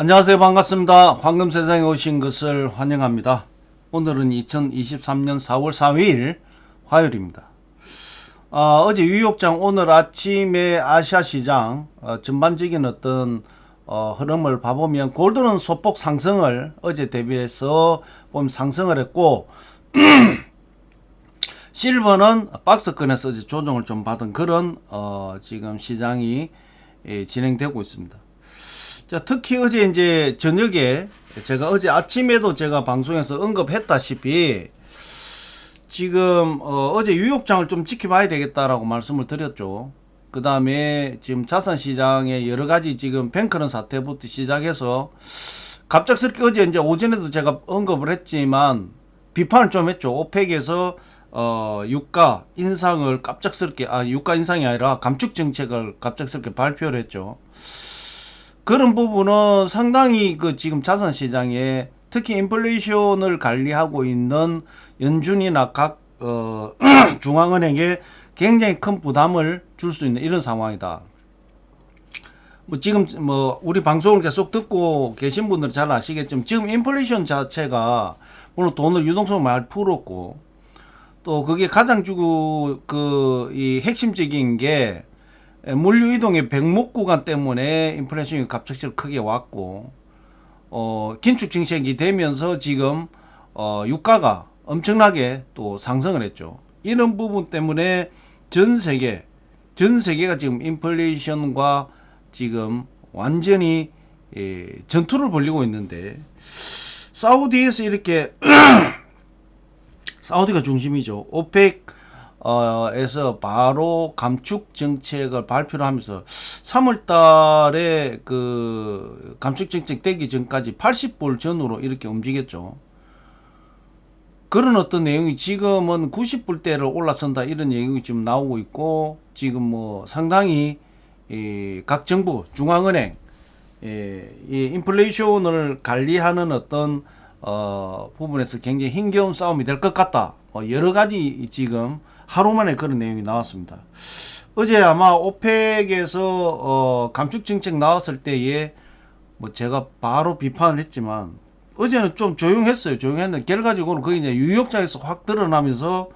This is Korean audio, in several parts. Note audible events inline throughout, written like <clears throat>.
안녕하세요. 반갑습니다. 황금 세상에 오신 것을 환영합니다. 오늘은 2023년 4월 4일 화요일입니다. 아, 어제 뉴욕장 오늘 아침에 아시아 시장 어, 전반적인 어떤 어, 흐름을 봐보면 골드는 소폭 상승을 어제 대비해서 보면 상승을 했고 <clears throat> 실버는 박스권에서 조정을 좀 받은 그런 어, 지금 시장이 예, 진행되고 있습니다. 자, 특히 어제 이제 저녁에 제가 어제 아침에도 제가 방송에서 언급했다시피 지금 어, 제 뉴욕장을 좀 지켜봐야 되겠다라고 말씀을 드렸죠. 그 다음에 지금 자산 시장에 여러 가지 지금 뱅크런 사태부터 시작해서 갑작스럽게 어제 이제 오전에도 제가 언급을 했지만 비판을 좀 했죠. 오펙에서 어, 유가 인상을 갑작스럽게 아 유가 인상이 아니라 감축 정책을 갑작스럽게 발표를 했죠. 그런 부분은 상당히 그 지금 자산 시장에 특히 인플레이션을 관리하고 있는 연준이나 각 어, <clears throat> 중앙은행에 굉장히 큰 부담을 줄 수 있는 이런 상황이다. 뭐 지금 뭐 우리 방송을 계속 듣고 계신 분들은 잘 아시겠지만 지금 인플레이션 자체가 물론 돈을 유동성을 많이 풀었고 또 그게 가장 주고 그 이 핵심적인 게 물류 이동의 백목 구간 때문에 인플레이션이 갑작스럽게 크게 왔고 어 긴축 정책이 되면서 지금 어 유가가 엄청나게 또 상승을 했죠. 이런 부분 때문에 전 세계 전 세계가 지금 인플레이션과 지금 완전히 예, 전투를 벌리고 있는데 사우디에서 이렇게 <clears throat> 사우디가 중심이죠. 오펙 어에서 바로 감축 정책을 발표를 하면서 3월 달에 그 감축 정책 되기 전까지 80불 전후로 이렇게 움직였죠. 그런 어떤 내용이 지금은 90불대를 올라선다 이런 내용이 지금 나오고 있고 지금 뭐 상당히 이각 정부 중앙은행 예, 이 인플레이션을 관리하는 어떤 어 부분에서 굉장히 힘겨운 싸움이 될 것 같다. 어, 여러 가지 지금 하루 만에 그런 내용이 나왔습니다. 어제 아마 오펙에서 어 감축 정책 나왔을 때에 뭐 제가 바로 비판을 했지만 어제는 좀 조용했어요. 조용했는데 결과적으로 그게 이제 유역장에서 확 드러나면서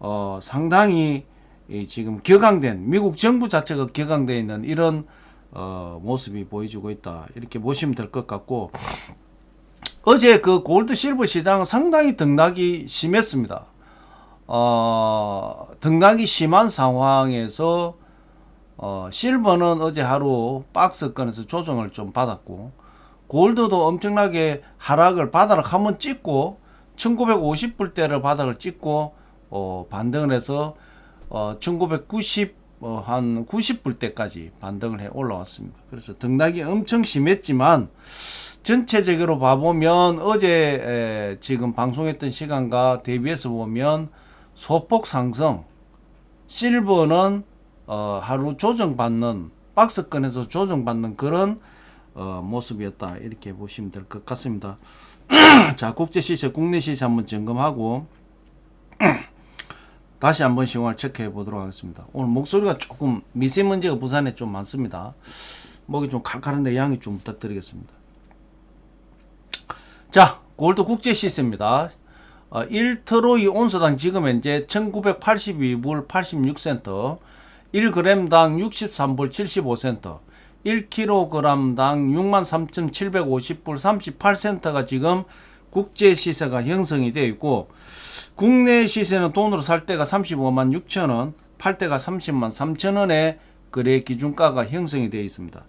어 상당히 이 지금 격앙된 미국 정부 자체가 격앙되어 있는 이런 어 모습이 보여주고 있다. 이렇게 보시면 될 것 같고 어제 그 골드 실버 시장 상당히 등락이 심했습니다. 어, 등락이 심한 상황에서 어, 실버는 어제 하루 박스권에서 조정을 좀 받았고 골드도 엄청나게 하락을 바닥을 한번 찍고 1950불대를 바닥을 찍고 어, 반등을 해서 어, 1990 어, 한 90불대까지 반등을 해 올라왔습니다. 그래서 등락이 엄청 심했지만 전체적으로 봐보면 어제 에, 지금 방송했던 시간과 대비해서 보면 소폭 상승 실버는 어, 하루 조정받는 박스권에서 조정받는 그런 어, 모습이었다 이렇게 보시면 될 것 같습니다. <clears throat> 자 국제 시세 국내 시세 한번 점검하고 <clears throat> 다시 한번 시황을 체크해 보도록 하겠습니다. 오늘 목소리가 조금 미세먼지가 부산에 좀 많습니다. 목이 좀 칼칼한데 양해 좀 부탁드리겠습니다. 자 골드 국제 시세입니다. 어, 1트로 이 온수당 지금 현재 1982불 86센트 1g당 63불 75센트 1kg당 63,750불 38센트가 지금 국제 시세가 형성이 되어 있고 국내 시세는 돈으로 살 때가 35만 6천 원 팔 때가 30만 3천 원에 거래 기준가가 형성이 되어 있습니다.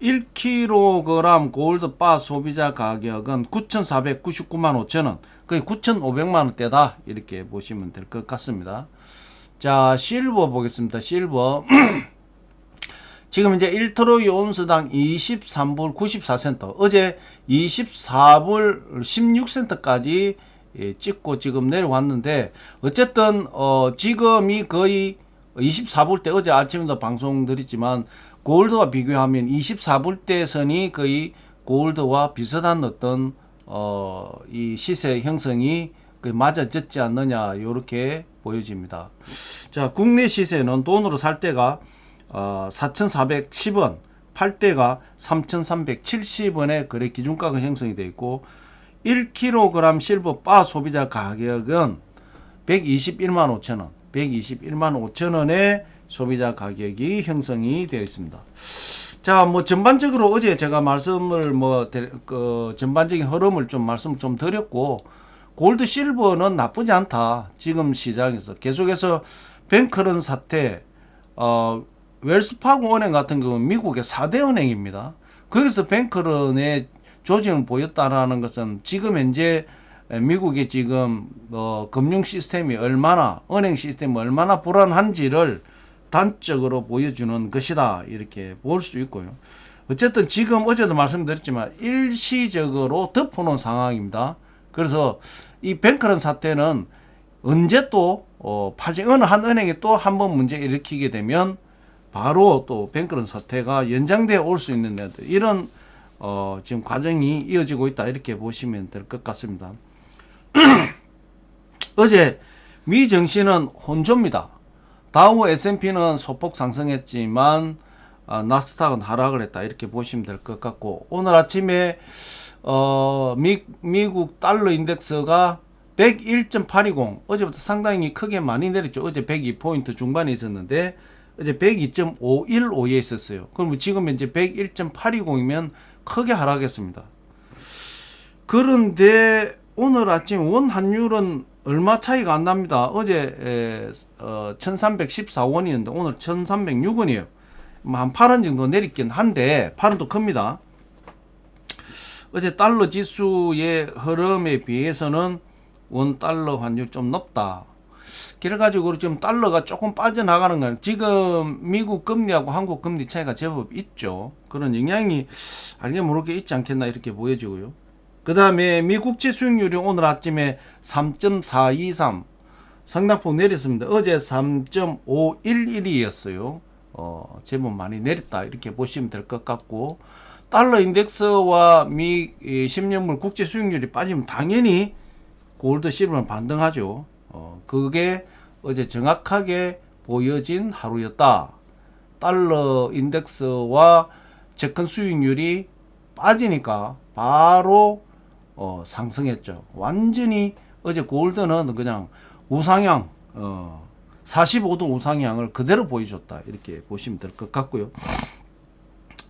1kg 골드 바 소비자 가격은 9,499만 5천 원 거의 9,500만 원대다 이렇게 보시면 될 것 같습니다. 자 실버 보겠습니다. 실버 <clears throat> 지금 이제 1트로이 온스당 23불 94센터 어제 24불 16센터까지 예, 찍고 지금 내려왔는데 어쨌든 어 지금이 거의 24불 대 어제 아침에도 방송 드렸지만 골드와 비교하면 24불 대 선이 거의 골드와 비슷한 어떤 어, 이 시세 형성이 그 맞아졌지 않느냐 이렇게 보여집니다. 자 국내 시세는 돈으로 살 때가 어, 4,410원 팔 때가 3,370원의 거래 기준가가 형성이 되어 있고 1kg 실버 바 소비자 가격은 121만 5천 원, 121만 5천 원의 소비자 가격이 형성이 되어 있습니다. 자, 뭐 전반적으로 어제 제가 말씀을 뭐 대- 그 전반적인 흐름을 좀 말씀 좀 드렸고 골드 실버는 나쁘지 않다. 지금 시장에서 계속해서 뱅크런 사태 어 웰스파고 은행 같은 경우는 미국의 4대 은행입니다. 거기서 뱅크런의 조짐을 보였다라는 것은 지금 현재 미국의 지금 어, 금융 시스템이 얼마나 은행 시스템이 얼마나 불안한지를 단적으로 보여주는 것이다 이렇게 볼 수 있고요. 어쨌든 지금 어제도 말씀드렸지만 일시적으로 덮어놓은 상황입니다. 그래서 이 뱅크런 사태는 언제 또 어, 파생 어느 한 은행이 또 한 번 문제 일으키게 되면 바로 또 뱅크런 사태가 연장되어 올 수 있는 이런 어, 지금 과정이 이어지고 있다 이렇게 보시면 될 것 같습니다. <clears throat> 어제 미 증시는 혼조입니다. 다우 S&P는 소폭 상승했지만 아, 나스닥은 하락을 했다 이렇게 보시면 될 것 같고 오늘 아침에 어, 미, 미국 달러 인덱스가 101.820 어제부터 상당히 크게 많이 내렸죠. 어제 102포인트 중반에 있었는데 어제 102.515에 있었어요. 그럼 지금 현재 101.820이면 크게 하락했습니다. 그런데 오늘 아침 원 환율은 얼마 차이가 안 납니다. 어제 에, 어, 1314원이었는데 오늘 1306원이에요. 뭐한 8원 정도 내리긴 한데 8원도 큽니다. 어제 달러 지수의 흐름에 비해서는 원 달러 환율 좀 높다. 그래 가지고 지금 달러가 조금 빠져나가는 건 지금 미국 금리하고 한국 금리 차이가 제법 있죠. 그런 영향이 알게 모르게 있지 않겠나 이렇게 보여지고요. 그 다음에 미국지 수익률이 오늘 아침에 3.423 상당폭 내렸습니다. 어제 3.511이었어요. 어, 제법 많이 내렸다 이렇게 보시면 될 것 같고 달러 인덱스와 미 10년물 국제 수익률이 빠지면 당연히 골드 실버는 반등하죠. 어, 그게 어제 정확하게 보여진 하루였다. 달러 인덱스와 재컨 수익률이 빠지니까 바로 어, 상승했죠. 완전히 어제 골드는 그냥 우상향, 어, 45도 우상향을 그대로 보여줬다. 이렇게 보시면 될 것 같고요.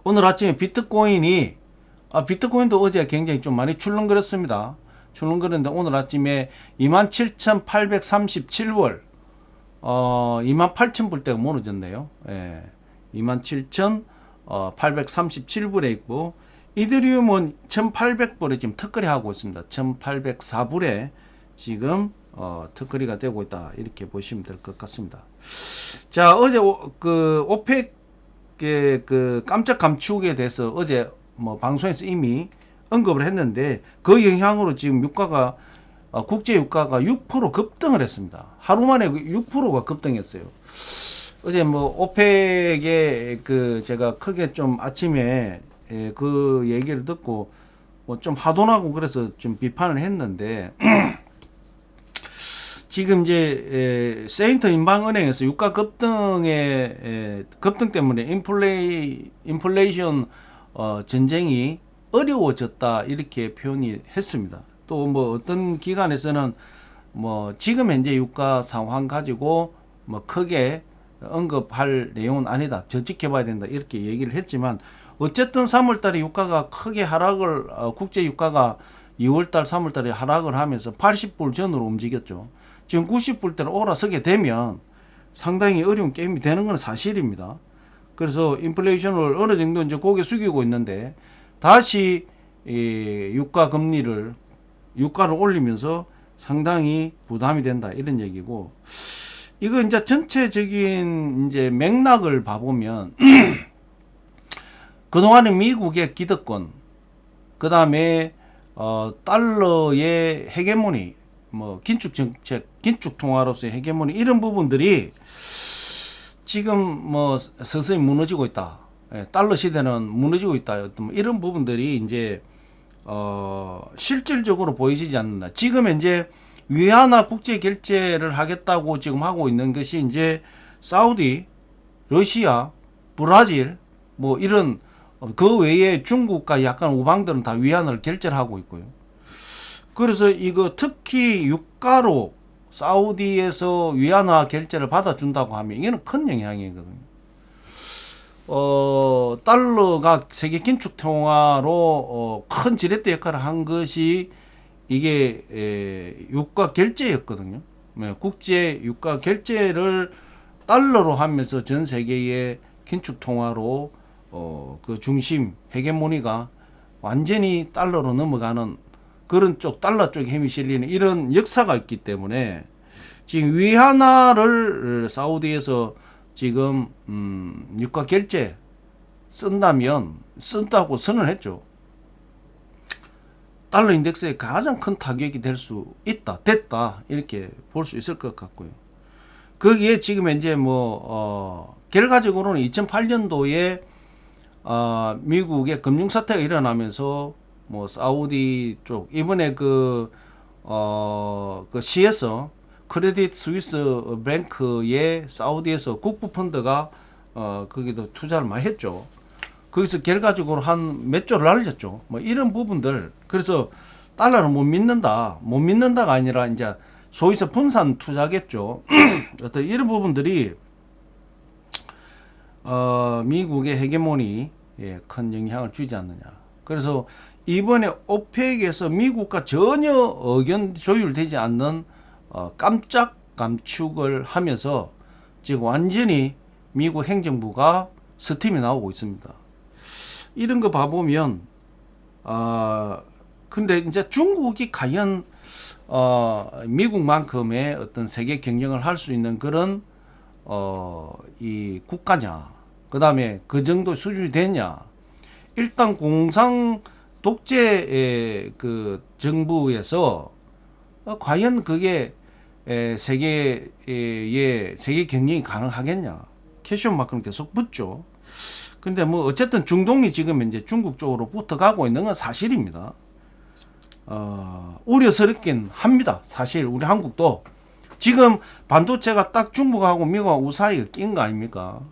오늘 아침에 비트코인이 아, 비트코인도 어제 굉장히 좀 많이 출렁거렸습니다. 출렁거렸는데 오늘 아침에 27,837월 어, 28,000불 대가 무너졌네요. 예. 27,837불에 있고 이더리움은 1,800불에 지금 턱걸이 하고 있습니다. 1,804불에 지금 어, 턱걸이가 되고 있다. 이렇게 보시면 될 것 같습니다. 자, 어제 오, 그 오펙의 그 깜짝 감축에 대해서 어제 뭐 방송에서 이미 언급을 했는데 그 영향으로 지금 유가가 어, 국제 유가가 6% 급등을 했습니다. 하루 만에 6%가 급등했어요. 어제 뭐 오펙의 그 제가 크게 좀 아침에 예, 그 얘기를 듣고 뭐 좀 하도나고 그래서 좀 비판을 했는데 <clears throat> 지금 이제 에, 세인트 인방은행에서 유가 급등의 에, 급등 때문에 인플레이 인플레이션 어, 전쟁이 어려워졌다 이렇게 표현이 했습니다. 또 뭐 어떤 기관에서는 뭐 지금 현재 유가 상황 가지고 뭐 크게 언급할 내용은 아니다. 저 지켜봐야 된다. 이렇게 얘기를 했지만 어쨌든 3월달에 유가가 크게 하락을 어, 국제 유가가 2월달, 3월달에 하락을 하면서 80불 전으로 움직였죠. 지금 90불대로 올라서게 되면 상당히 어려운 게임이 되는 건 사실입니다. 그래서 인플레이션을 어느 정도 이제 고개 숙이고 있는데 다시 이 유가 금리를 유가를 올리면서 상당히 부담이 된다 이런 얘기고 이거 이제 전체적인 이제 맥락을 봐보면 <clears throat> 그동안에 미국의 기득권 그 다음에 어, 달러의 헤게모니 뭐 긴축 정책 긴축 통화로서의 헤게모니 이런 부분들이 지금 뭐 서서히 무너지고 있다 예, 달러 시대는 무너지고 있다 뭐 이런 부분들이 이제 어, 실질적으로 보이지 않는다. 지금 이제 위안화 국제 결제를 하겠다고 지금 하고 있는 것이 이제 사우디, 러시아, 브라질 뭐 이런 어, 그 외에 중국과 약간 우방들은 다 위안을 결제를 하고 있고요. 그래서 이거 특히 유가로 사우디에서 위안화 결제를 받아준다고 하면 이게는 큰 영향이거든요. 어, 달러가 세계 긴축 통화로 어, 큰 지렛대 역할을 한 것이 이게 에, 유가 결제였거든요. 네, 국제 유가 결제를 달러로 하면서 전 세계의 긴축 통화로 어, 그 중심 헤게모니가 완전히 달러로 넘어가는 그런 쪽 달러 쪽에 힘이 실리는 이런 역사가 있기 때문에 지금 위안화를 사우디에서 지금 음, 유가 결제 쓴다면 쓴다고 선언을 했죠. 달러 인덱스에 가장 큰 타격이 될 수 있다, 됐다 이렇게 볼 수 있을 것 같고요. 거기에 지금 이제 뭐 어, 결과적으로는 2008년도에 어, 미국의 금융 사태가 일어나면서 뭐 사우디 쪽 이번에 그 어, 그 시에서 크레딧 스위스 뱅크에 사우디에서 국부 펀드가 어, 거기도 투자를 많이 했죠. 거기서 결과적으로 한 몇 조를 날렸죠. 뭐 이런 부분들. 그래서 달러를 못 믿는다. 못 믿는다가 아니라 이제 소위서 분산 투자겠죠. <clears throat> 어떤 이런 부분들이 어, 미국의 헤게모니 예, 큰 영향을 주지 않느냐. 그래서 이번에 오펙에서 미국과 전혀 의견 조율되지 않는 어, 깜짝 감축을 하면서 지금 완전히 미국 행정부가 스팀이 나오고 있습니다. 이런 거 봐보면 아 근데 이제 중국이 과연 어 미국만큼의 어떤 세계 경쟁을 할 수 있는 그런 어 이 국가냐 그 다음에 그 정도 수준이 되냐 일단 공상 독재의 그 정부에서 어, 과연 그게 에, 세계의 세계 경쟁이 가능하겠냐 캐시온 마크는 계속 붙죠. 근데 뭐 어쨌든 중동이 지금 이제 중국 쪽으로 붙어가고 있는 건 사실입니다. 어, 우려스럽긴 합니다. 사실 우리 한국도 지금 반도체가 딱 중국하고 미국하고 우사이가 낀거 아닙니까?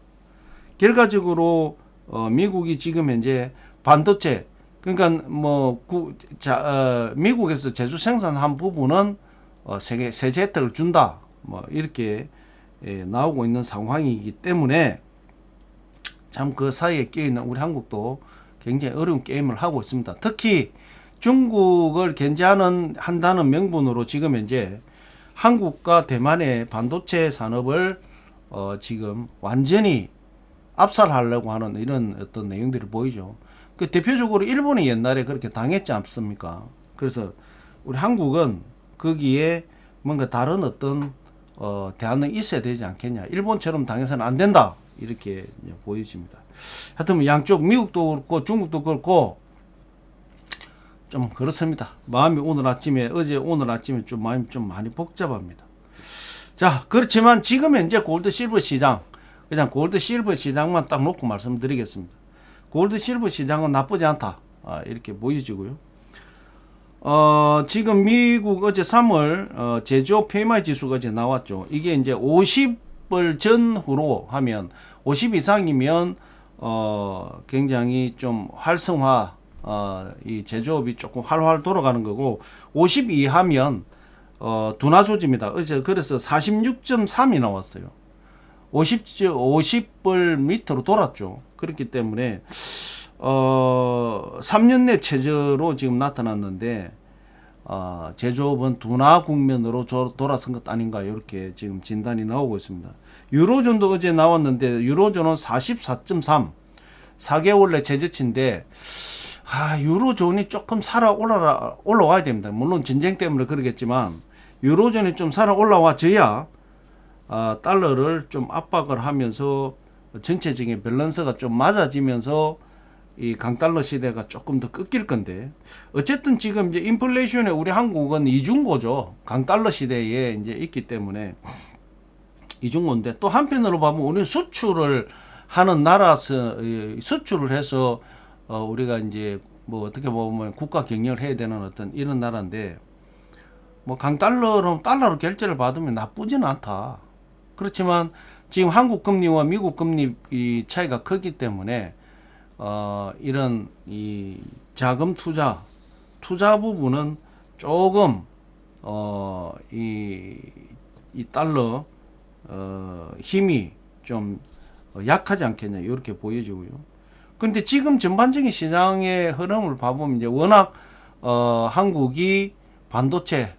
결과적으로 어, 미국이 지금 현재 반도체 그러니까 뭐 구, 자, 어, 미국에서 제조 생산한 부분은 어, 세계 세제 혜택을 준다. 뭐 이렇게 예, 나오고 있는 상황이기 때문에 참 그 사이에 끼어 있는 우리 한국도 굉장히 어려운 게임을 하고 있습니다. 특히 중국을 견제하는 한다는 명분으로 지금 현재 한국과 대만의 반도체 산업을 어, 지금 완전히 압살하려고 하는 이런 어떤 내용들이 보이죠. 그 대표적으로 일본이 옛날에 그렇게 당했지 않습니까? 그래서 우리 한국은 거기에 뭔가 다른 어떤 어, 대안은 있어야 되지 않겠냐. 일본처럼 당해서는 안 된다. 이렇게 보여집니다. 하여튼 뭐 양쪽 미국도 그렇고 중국도 그렇고 좀 그렇습니다. 마음이 오늘 아침에 어제 오늘 아침에 좀 마음이 좀 많이 복잡합니다. 자 그렇지만 지금 현재 골드 실버 시장 그냥 골드 실버 시장만 딱 놓고 말씀드리겠습니다. 골드 실버 시장은 나쁘지 않다 아, 이렇게 보여지고요. 어, 지금 미국 어제 3월 어, 제조 PMI 지수가 이제 나왔죠. 이게 이제 50을 전후로 하면 50 이상이면 어, 굉장히 좀 활성화 어, 이 제조업이 조금 활활 돌아가는 거고 50 이하면 어, 둔화 조짐이다. 어제 그래서 46.3이 나왔어요. 50, 50을 밑으로 돌았죠. 그렇기 때문에 어, 3년 내 최저로 지금 나타났는데 어, 제조업은 둔화 국면으로 조- 돌아선 것 아닌가 이렇게 지금 진단이 나오고 있습니다. 유로존도 어제 나왔는데 유로존은 44.3 4개월 내 최저치인데 아, 유로존이 조금 살아 올라 올라와야 됩니다. 물론 전쟁 때문에 그러겠지만 유로존이 좀 살아 올라와줘야 아, 달러를 좀 압박을 하면서 전체적인 밸런스가 좀 맞아지면서 이 강달러 시대가 조금 더 꺾일 건데 어쨌든 지금 이제 인플레이션에 우리 한국은 이중고죠 강달러 시대에 이제 있기 때문에 이중고인데 또 한편으로 보면 우리는 수출을 하는 나라서 이 수출을 해서 어 우리가 이제 뭐 어떻게 보면 국가 경영을 해야 되는 어떤 이런 나라인데 뭐 강달러로 달러로 결제를 받으면 나쁘지는 않다. 그렇지만 지금 한국 금리와 미국 금리 이 차이가 크기 때문에 어, 이런 이 자금 투자 투자 부분은 조금 어, 이, 이 달러 어, 힘이 좀 약하지 않겠냐 이렇게 보여지고요. 근데 지금 전반적인 시장의 흐름을 봐보면 이제 워낙 어, 한국이 반도체,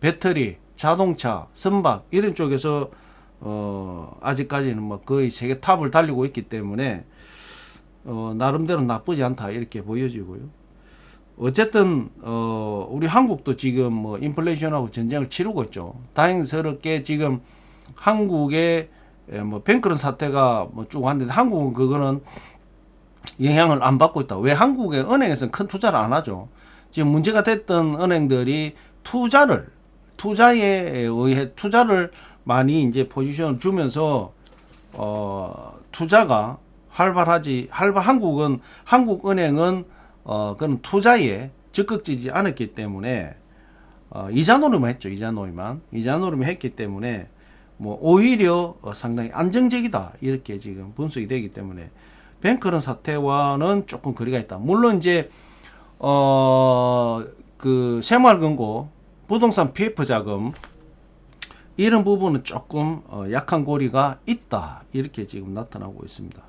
배터리, 자동차, 선박 이런 쪽에서 어, 아직까지는 뭐 거의 세계 탑을 달리고 있기 때문에 어, 나름대로 나쁘지 않다 이렇게 보여지고요. 어쨌든 어, 우리 한국도 지금 뭐 인플레이션하고 전쟁을 치르고 있죠. 다행스럽게 지금 한국의 에, 뭐 뱅크런 사태가 뭐쭉 왔는데 한국은 그거는 영향을 안 받고 있다. 왜 한국의 은행에서는 큰 투자를 안 하죠. 지금 문제가 됐던 은행들이 투자를 투자에 의해 투자를 많이 이제 포지션을 주면서 어 투자가 활발하지 활발 한국은 한국 은행은 어 그런 투자에 적극적이지 않았기 때문에 어 이자 노름만 했죠 이자 노름만 이자 노름을 했기 때문에 뭐 오히려 어, 상당히 안정적이다 이렇게 지금 분석이 되기 때문에 뱅크런 사태와는 조금 거리가 있다. 물론 이제 어 그 새마을금고 부동산 PF 자금 이런 부분은 조금 어, 약한 고리가 있다 이렇게 지금 나타나고 있습니다.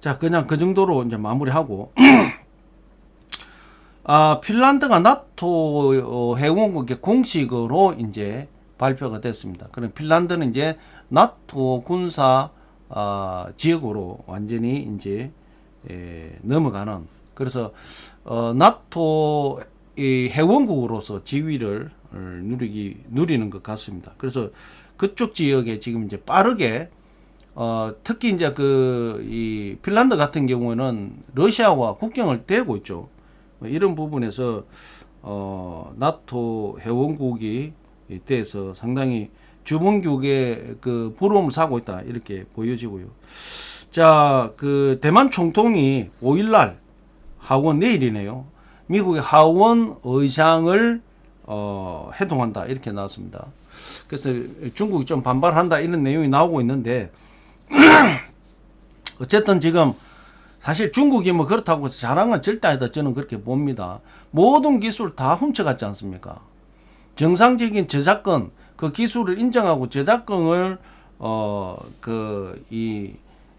자 그냥 그 정도로 이제 마무리하고 <clears throat> 아 핀란드가 나토 어, 회원국의 공식으로 이제 발표가 됐습니다. 그럼 핀란드는 이제 나토 군사 아, 지역으로 완전히 이제 에, 넘어가는 그래서 어, 나토 이 회원국으로서 지위를 어, 누리기 누리는 것 같습니다. 그래서 그쪽 지역에 지금 이제 빠르게 어, 특히 이제 그 이 핀란드 같은 경우에는 러시아와 국경을 떼고 있죠. 뭐 이런 부분에서 어, 나토 회원국이 돼서 상당히 주문국의 그 부러움을 사고 있다 이렇게 보여지고요. 자, 그 대만 총통이 5일날 하원 내일이네요. 미국의 하원 의장을 어, 해동한다 이렇게 나왔습니다. 그래서 중국이 좀 반발한다 이런 내용이 나오고 있는데 <clears throat> 어쨌든 지금 사실 중국이 뭐 그렇다고 건 절대 아니다 저는 그렇게 봅니다. 모든 기술 다 훔쳐갔지 않습니까? 정상적인 저작권 그 기술을 인정하고 저작권을 어그이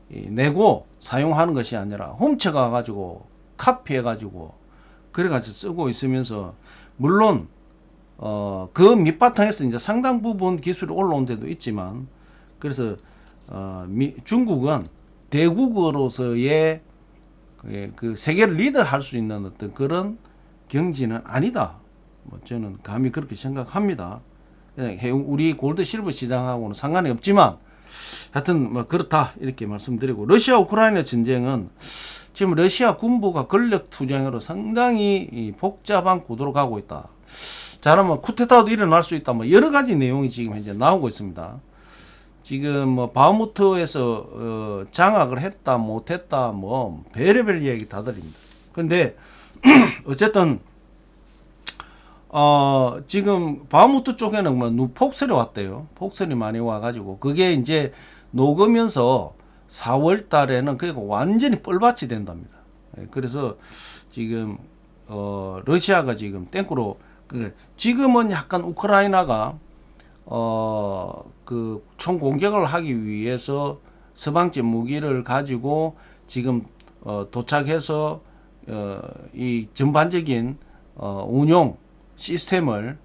내고 사용하는 것이 아니라 훔쳐가 가지고 카피해 가지고 그래 가지고 쓰고 있으면서 물론 어 그 밑바탕에서 이제 상당 부분 기술이 올라온 데도 있지만 그래서 어 미, 중국은 대국으로서의 그, 그 세계를 리드할 수 있는 어떤 그런 경지는 아니다. 뭐 저는 감히 그렇게 생각합니다. 해운- 우리 골드 실버 시장하고는 상관이 없지만 하여튼 뭐 그렇다 이렇게 말씀드리고 러시아 우크라이나 전쟁은 지금 러시아 군부가 권력 투쟁으로 상당히 이 복잡한 구도로 가고 있다. 잘하면 쿠데타도 일어날 수 있다. 뭐 여러 가지 내용이 지금 현재 나오고 있습니다. 지금 뭐 바흐무트에서 어, 장악을 했다 못했다 뭐 별의별 이야기 다 드립니다. 근데 <clears throat> 어쨌든 어 지금 바흐무트 쪽에는 뭐 누- 폭설이 왔대요. 폭설이 많이 와가지고 그게 이제 녹으면서 4월 달에는 그리고 완전히 뻘밭이 된답니다. 예, 그래서 지금 어 러시아가 지금 땡크로 그 지금은 약간 우크라이나가 어 그 총 공격을 하기 위해서 서방제 무기를 가지고 지금 어 도착해서 어 이 전반적인 어 운용 시스템을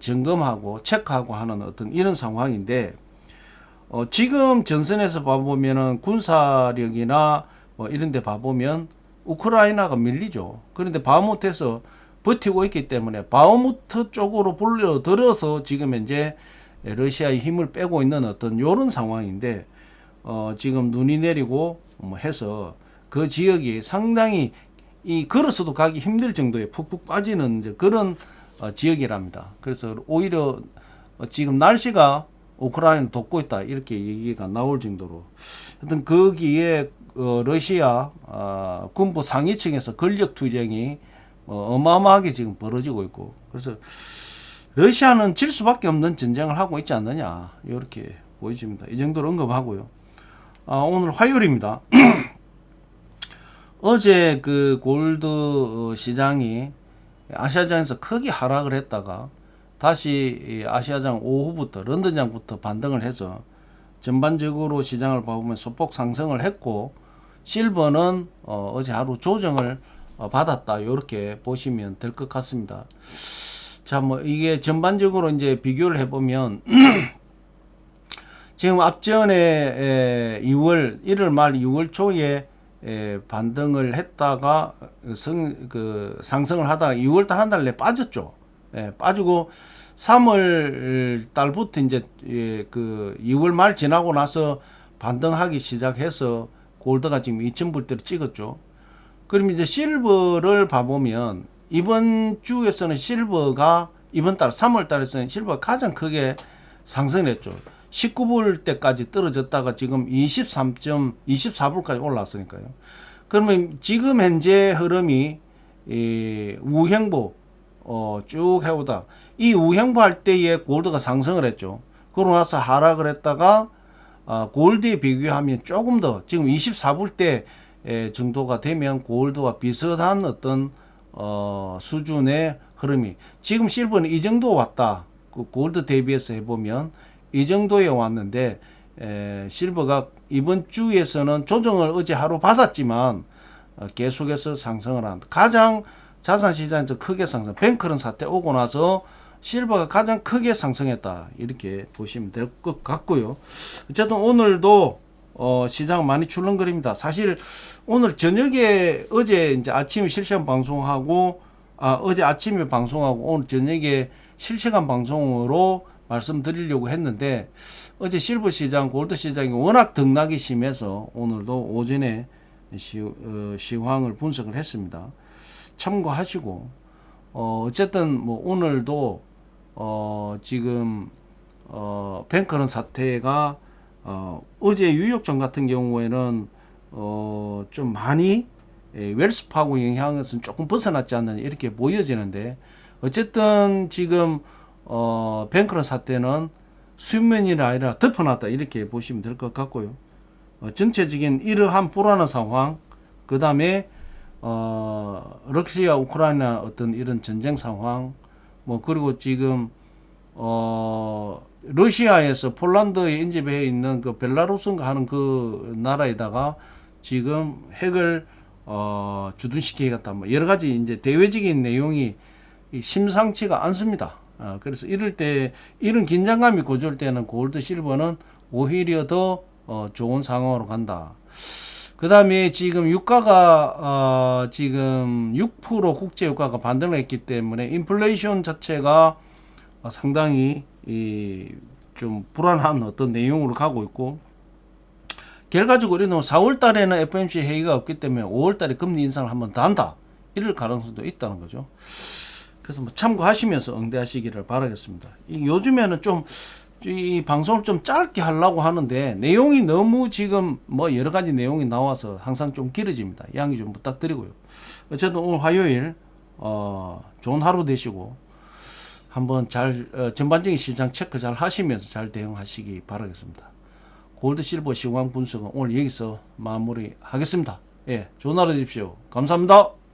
점검하고 체크하고 하는 어떤 이런 상황인데 어 지금 전선에서 봐보면은 군사력이나 뭐 이런 데 봐보면 우크라이나가 밀리죠. 그런데 바흐무트에서 버티고 있기 때문에 바흐무트 쪽으로 불려들어서 지금 현재 러시아의 힘을 빼고 있는 어떤 요런 상황인데 어 지금 눈이 내리고 뭐 해서 그 지역이 상당히 이 걸어서도 가기 힘들 정도의 푹푹 빠지는 그런 어, 지역이랍니다. 그래서 오히려 어, 지금 날씨가 우크라이나 돕고 있다 이렇게 얘기가 나올 정도로 하여튼 거기에 어, 러시아 아, 군부 상위층에서 권력 투쟁이 어, 어마어마하게 지금 벌어지고 있고 그래서 러시아는 질 수밖에 없는 전쟁을 하고 있지 않느냐 이렇게 보여집니다. 이 정도로 언급하고요. 아, 오늘 화요일입니다. <clears throat> 어제 그 골드 어, 시장이 아시아장에서 크게 하락을 했다가 다시 이 아시아장 오후부터 런던장부터 반등을 해서 전반적으로 시장을 봐보면 소폭 상승을 했고 실버는 어, 어제 하루 조정을 어, 받았다 이렇게 보시면 될 것 같습니다. 자, 뭐 이게 전반적으로 이제 비교를 해보면 <clears throat> 지금 앞전에 에, 2월 1월 말 2월 초에 에, 반등을 했다가 성, 그 상승을 하다가 2월 달 한 달내 빠졌죠. 예, 빠지고 3월 달부터 이제 예, 그 2월 말 지나고 나서 반등하기 시작해서 골드가 지금 2,000불대로 찍었죠. 그럼 이제 실버를 봐보면 이번 주에서는 실버가 이번 달 3월 달에서는 실버가 가장 크게 상승했죠. 19불 때까지 떨어졌다가 지금 23.24불까지 올라왔으니까요. 그러면 지금 현재 흐름이 이 우행보 어, 쭉 해오다 이 우행보 할 때에 골드가 상승을 했죠. 그러고 나서 하락을 했다가 아, 골드에 비교하면 조금 더 지금 24불대 에, 정도가 되면 골드와 비슷한 어떤 어, 수준의 흐름이 지금 실버는 이 정도 왔다. 그 골드 대비해서 해보면 이 정도에 왔는데 에, 실버가 이번 주에서는 조정을 어제 하루 받았지만 어, 계속해서 상승을 한다. 가장 자산 시장에서 크게 상승. 뱅크런 사태 오고 나서 실버가 가장 크게 상승했다. 이렇게 보시면 될 것 같고요. 어쨌든 오늘도 어, 시장 많이 출렁거립니다. 사실 오늘 저녁에 어제 이제 아침에 실시간 방송하고 아, 어제 아침에 방송하고 오늘 저녁에 실시간 방송으로 말씀드리려고 했는데 어제 실버 시장, 골드 시장이 워낙 등락이 심해서 오늘도 오전에 시, 어, 시황을 분석을 했습니다. 참고하시고 어, 어쨌든 뭐 오늘도 어, 지금 어, 뱅커런 사태가 어, 어제 뉴욕장 같은 경우에는 어, 좀 많이 예, 웰스파고 영향에서는 조금 벗어났지 않느냐 이렇게 보여지는데 어쨌든 지금 어, 뱅크런 사태는 수면이 아니라 덮어놨다 이렇게 보시면 될 것 같고요. 어, 전체적인 이러한 불안한 상황, 그 다음에 어, 러시아 우크라이나 어떤 이런 전쟁 상황, 뭐 그리고 지금 어, 러시아에서 폴란드에 인접해 있는 그 벨라루스인가 하는 그 나라에다가 지금 핵을 어, 주둔시키겠다. 뭐 여러 가지 이제 대외적인 내용이 이 심상치가 않습니다. 어, 그래서 이럴 때 이런 긴장감이 고조할 때는 골드 실버는 오히려 더 어, 좋은 상황으로 간다. 그 다음에 지금 유가가 어, 지금 6% 국제 유가가 반등을 했기 때문에 인플레이션 자체가 어, 상당히 이, 좀 불안한 어떤 내용으로 가고 있고 결과적으로 우리는 4월 달에는 FMC 회의가 없기 때문에 5월 달에 금리 인상을 한번 더 한다. 이럴 가능성도 있다는 거죠. 그래서 뭐 참고하시면서 응대하시기를 바라겠습니다. 이 요즘에는 좀 이 방송을 좀 짧게 하려고 하는데 내용이 너무 지금 뭐 여러 가지 내용이 나와서 항상 좀 길어집니다. 양해 좀 부탁드리고요. 어쨌든 오늘 화요일 어, 좋은 하루 되시고 한번 잘 어, 전반적인 시장 체크 잘 하시면서 잘 대응하시기 바라겠습니다. 골드 실버 시황 분석은 오늘 여기서 마무리하겠습니다. 예, 좋은 하루 되십시오. 감사합니다.